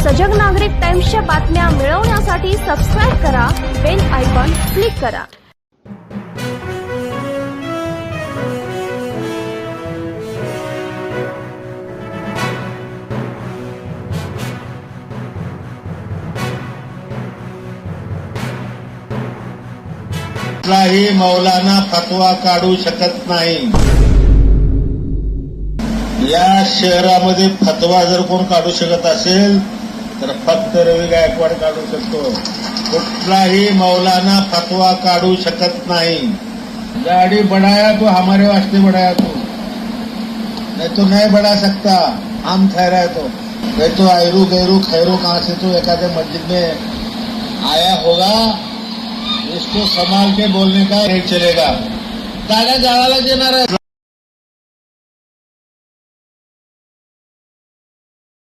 सजग नागरिक टाइम्सच्या बातम्या मिळवण्यासाठी सबस्क्राईब करा बेल आयकॉन क्लिक करा. कुठलाही मौलाना फतवा काढू शकत नाही. या शहरामध्ये फतवा जर कोण काढू शकत असेल तर फक्त रवी गायकवाड काढू शकतो. कुठलाही मौलाना फतवा काढू शकत नाही. गाड़ी बढ़ाया तो हमारे वास्ते बढ़ाया तो. नहीं तो नहीं बढ़ा सकता हम ठहरा तो. नहीं तो आयरू गैरू खैरू कहाँ से तो एकादे मस्जिद में आया होगा। इसको संभाल के बोलने का नहीं चलेगा। दादा जाळाला देणार आहे